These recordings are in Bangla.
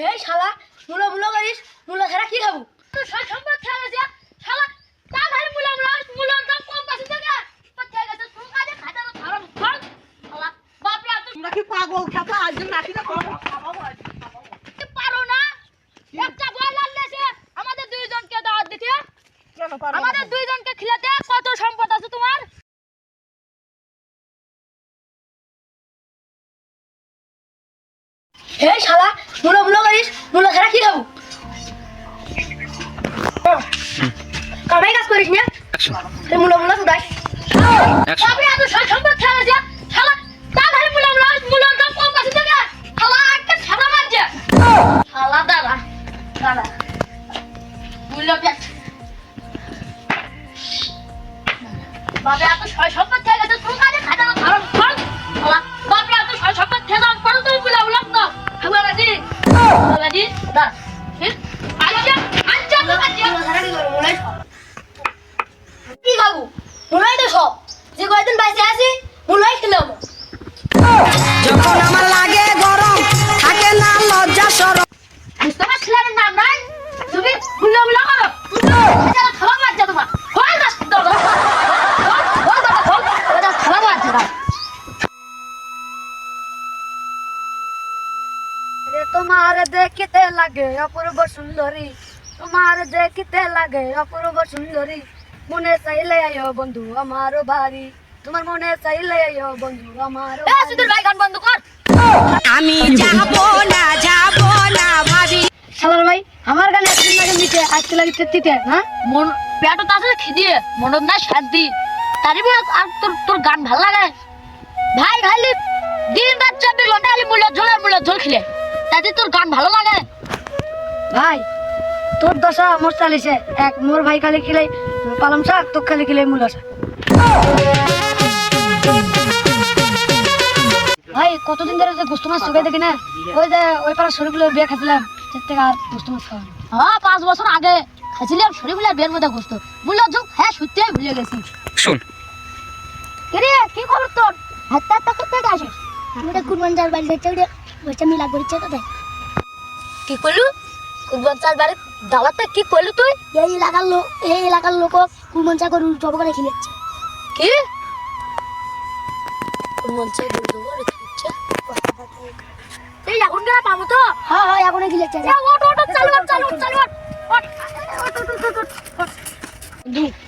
হে শালা মুলো মুলো করিস মুলো ছাড়া কি খাব? তুই সব সম্পদ খেয়ে গেছে শালা তা ভাই মুলো মুলো মুলোর দাম কম পাচ্ছি থেকে কোথায় গেছে তুই কাজে খাতা তো খারাপ কর শালা। বাপ রে তুই তোমরা কি পাগল খেপা আজ নাটিটা করো পারো না একটা বল আনলেছে আমাদের দুইজনকে দাওয়াত দিতে কেন পারো আমাদের দুইজনকে খিলাতে কত সম্পদ আছে তোমার হে শালা মুলো মুলো করিস মুলো ছাড়া কি খাব? কামাই কাজ করিস না? মুলো মুলো সুদাই বাপরে এত সব সম্পদ খেয়ে গেছে শালা মুলো মুলো। বাজি দা আচ্ছা আচ্ছা কি খাব মুলাই তো সব। যে কয়দিন বাইসে আছি মুলাই খেলাবো তোমার দেখিতে লাগে অপূর্ব সুন্দরী। তোমার দেখিতে লাগে অপূর্ব সুন্দরী। মনে চাইলে আয়ো বন্ধু আমার বাড়ি। তোমার মনে চাইলে আয়ো বন্ধু আমার ভাই গান বন্ধ কর। আমি যাব না যাব না ভাবি। সালার ভাই আমার গানে একদিন লাগে নিতে আজকে লাগে তেতিতে হ্যাঁ মন পেটো তো আছে খিদিয়ে মনত নাই শান্তি। তারি আর তোর তোর গান ভালো লাগে? ভাই খালি দিন রাত চব্বিশ ঘণ্টা খালি মুলো ঝোলের মুলো ঝোল খিলে। তাতে তোর গান ভালো লাগে? ভাই তোর দশা মোর চালিছে। এক মোর ভাই খালি খেলে পালং শাক তোর খালি খেলে মূল শাক। ভাই কতদিন ধরে যে গোস্ত মাছ চোখে দেখি না ওই যে ওই পাড়া শরীরগুলো বিয়ে খাচ্ছিলাম তার থেকে আর গোস্ত মাছ খাওয়া। হ্যাঁ পাঁচ বছর আগে খাইছিলাম শরীফুলের বের মধ্যে গোস্ত। মুলো ঝোল হ্যাঁ সত্যি ভুলে গেছি। শোন। কিরে কি খবর তোর? হাতটা হাতটা করতে আসিস আমি তো কুরবান যার বাড়ি যাচ্ছে বসে মিলা করেছে কি করলু কুরবান দাওয়াতে কি করলু তুই? এই এলাকার লোক এই এলাকার লোক কুরবান চা গরু জব করে খেলেছে। কি? কুরবান চাল গরু জবাই রেখেছে এই এখন কেন পাবো তো? হ্যাঁ হ্যাঁ এখন খেলেছে চালু চালু চালু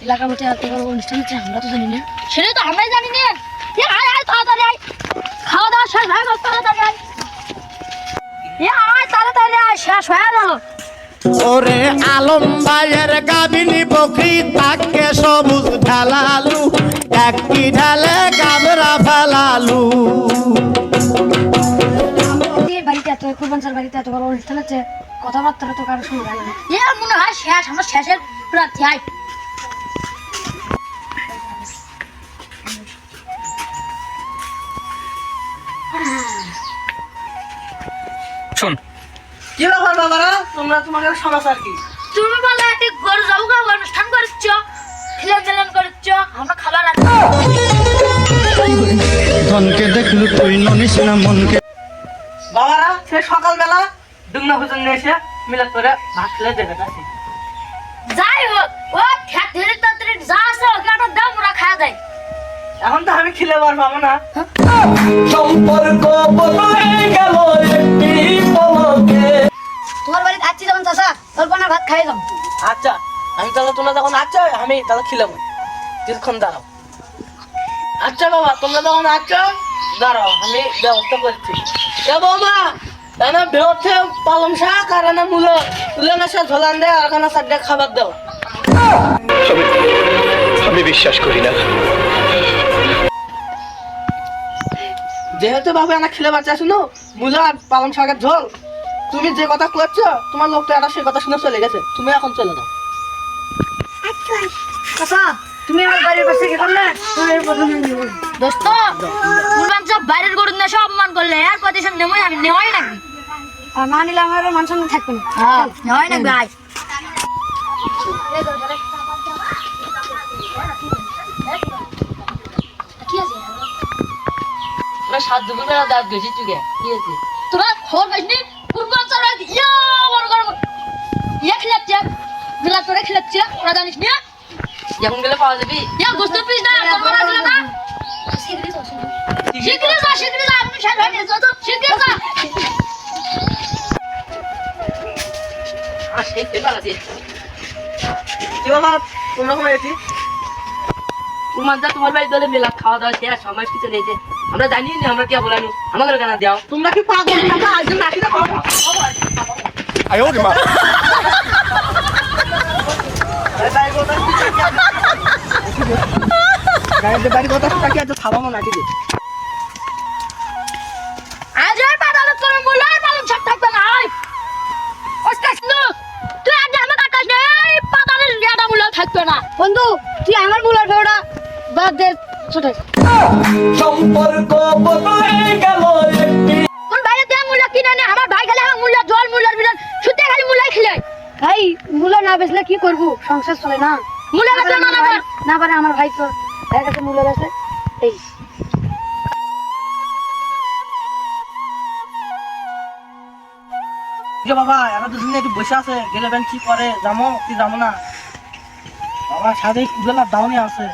এলাকার মধ্যে এত বড় অনুষ্ঠান হচ্ছে আমরা তো জানি না। সেটা তো আমরাই জানি না। আয় আয় তাড়াতাড়ি আয়। খাওয়া দাওয়া আয় তাড়াতাড়ি শেষ হয়ে গেল। ওরে আলম ভাইয়ের গাবিনী বকরি তাকে সবুজ ঢালালু একটি ঢালে গাবরা ফেলালু। বাড়িতে বাড়িতে এত বড় অনুষ্ঠান হচ্ছে কথাবার্তা তো কারও শুনে না। এ মনে হয় শেষ আমার শেষের প্রার্থী আয় বাবারা তোমরা তোমাদের সমাচার কি? তুমি বলে একটি গরু যাব অনুষ্ঠান করছ? খিলেন খিলেন করছ? আমরা খাবার আছে ধনকে দেখলু তুই ননিস না মনকে। বাবারা সে সকালবেলা ডুগনা ভোজন নিয়ে এসে মিলাদ করে ভাত খেলে দেবে কাছে যাই হোক ও খ্যাত ধীরে তাড়াতাড়ি যা আছে ওকে একটা দাম ওরা খাওয়া যায়। এখন তো আমি খেলে বার পাবো না তোমার বাড়িতে আছি যখন চাষা অল্প না ভাত খাই যাও আচ্ছা আমি তাহলে তোমরা যখন আচ্ছা আমি তাহলে খেলাম। কিছুক্ষণ দাঁড়াও। আচ্ছা বাবা তোমরা যখন আচ্ছা দাঁড়াও আমি ব্যবস্থা করছি। এ বৌমা এনে বেহচ্ছে পালং শাক আর এনে মূলো। তুলে না সে ঝোলান দেয় আর এখানে চারটে খাবার দাও। আমি বিশ্বাস করি না। যেহেতু বাবু এনা খেলে বাচ্চা শুনো মূলো আর পালং শাকের ঝোল। তুমি যে কথা করছ তোমার লোক তো এটা সে কথা শুনে চলে গেছে। তুমি এখন চলে যাও। চাষা তুমি আমার বাড়ির পাশে কি করলে? তুমি প্রথমে দোস্ত কুরবান সব বাইরের গরু না সব অপমান করলে আর প্রতিশোধ নেমই আমি নেওয়াই লাগবে আর না নিলে আমার মান সম্মান থাকবে না। হ্যাঁ নেওয়াই লাগবে আয় সাত দুপুর বেলা দাঁত গেছি চুকে কি আছে তোরা খবর তোমার আমরা জানি আমরা কে বলানো? আমাদের কেন দাও তোমরা কি পাগল? আজকে নাকি না পাবো পাতালে লিয়াটা মুলা থাকবে না বন্ধু তুই আমার মুলার ভেড়া বাদ দে ছোট কোন বাইরে মুলা না বেচলে কি করব? সংসার চলে না। মুলা বেচলে না আমার না পারে আমার ভাই তো ভাইয়ের কাছে মুলা বেচে। এই। যে বাবা এরা দুজনে একটু বসে আছে। গেলে বেন কি করে? যাব কি যাব না? বাবা সাথে কুড়েলা দাউনি আছে।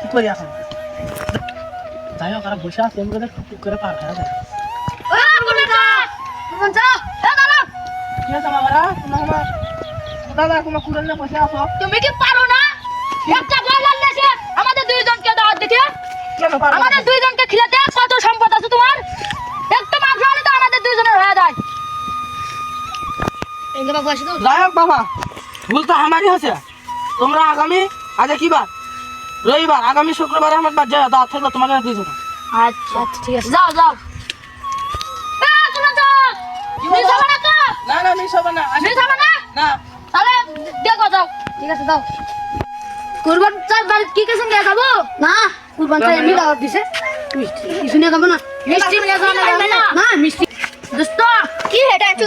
কি করি এখন? যাই হোক এরা বসে আছে এমনি করে টুক করে পার হয়ে যায়। দাদা কোনো কুড়েলে বসে আছো? তুমি কি পারো না? একটা বল আনলেছে আমাদের দুইজনকে দাওয়াত দিতে। কেন পারো আমাদের দুইজনকে খিলাতে কত সম্পদ আছে তোমার? একটা মাংস হলে তো আমাদের দুইজনের হয়ে যায়। এঙ্গে বাবু আসি তো। যাই হোক বাবা ভুল তো আমারই হয়েছে। তোমরা আগামী আজ কি বার? রবিবার আগামী শুক্রবার আমার বাদ যাও দাওয়াত থাকল তোমাকে দুইজন আচ্ছা আচ্ছা ঠিক আছে যাও যাও। না না না মিস হবে না। মিস হবে না? না। দেখো যাও। ঠিক আছে দাও কুরবান চার বাড়ি কি কিছু নিয়ে যাব না কুরবান চার এমনি দাওয়াত দিছে। মিষ্টি কিছু নিয়ে যাব না। মিষ্টি নিয়ে যাব না। না মিষ্টি। দোস্ত কি এটা একটু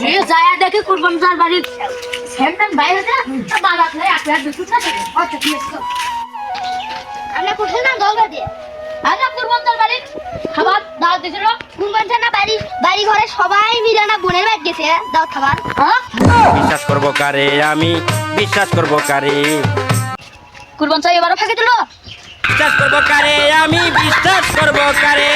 যে যায় দেখে কুরবান চার বাড়ির সেমটান বাইরে আছে বাবা ধরে আছে আর দুটো আচ্ছা ঠিক আছে আমরা কোথায় না দলগা দিয়ে। কুরবান বাড়ির খাবার দাওয়াত দিছিল কুরবান না বাড়ি বাড়ি ঘরে সবাই মিলে না বোনের বাড়ি গেছে। দাও খাবার। বিশ্বাস করব কারে আমি? বিশ্বাস করব কারে? কুরবান এবারও ফাঁকে দিল। বিশ্বাস করব কারে আমি? বিশ্বাস করব কারে?